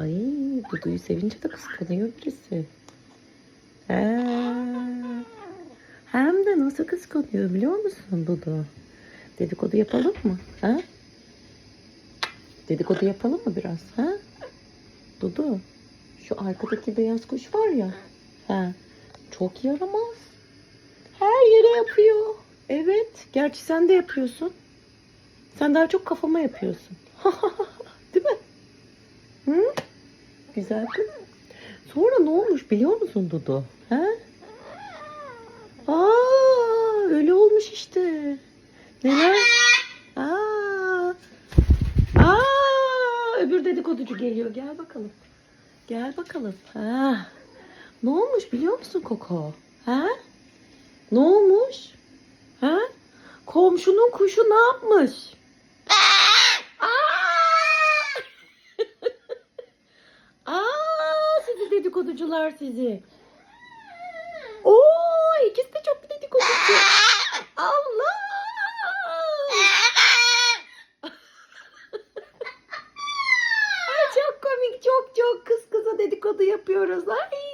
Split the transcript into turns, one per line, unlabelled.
Ay Dudu'yu sevince de kıskanıyor birisi. He. Hem de nasıl kıskanıyor biliyor musun Dudu? Dedikodu yapalım mı? Ha? Dedikodu yapalım mı biraz? Ha? Dudu. Şu arkadaki beyaz kuş var ya. Ha. Çok yaramaz. Her yere yapıyor. Evet. Gerçi sen de yapıyorsun. Sen daha çok kafama yapıyorsun. Güzel kız. Sonra ne olmuş biliyor musun Dudu? Ha? Aa, öyle olmuş işte. Neler? Aa, aa, öbür dedikoducu geliyor. Gel bakalım. Gel bakalım. Ha. Ne olmuş biliyor musun Koko? Ha? Ne olmuş? Ha? Komşunun kuşu ne yapmış? Aa! Aa, sizi dedikoducular sizi. Oo, ikisi de çok dedikoducu. Allah! Ay çok komik, çok çok kız kıza dedikodu yapıyoruz. Ay